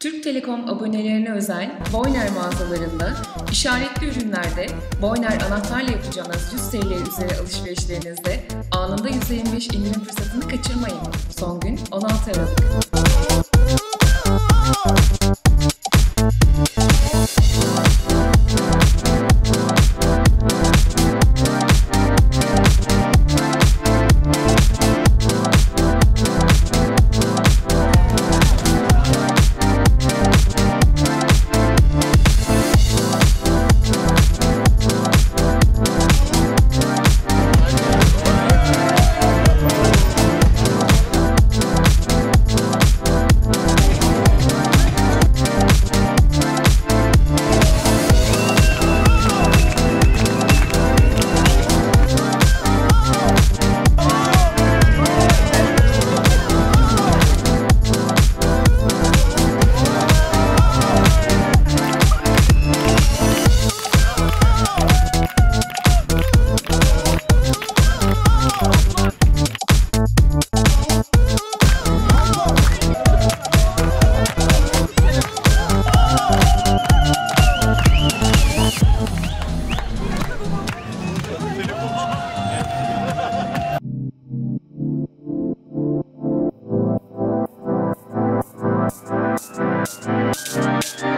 Türk Telekom abonelerine özel Boyner mağazalarında işaretli ürünlerde Boyner anahtarla yapacağınız 100 TL üzeri alışverişlerinizde anında %25 indirim fırsatını kaçırmayın. Son gün 16 Aralık. Música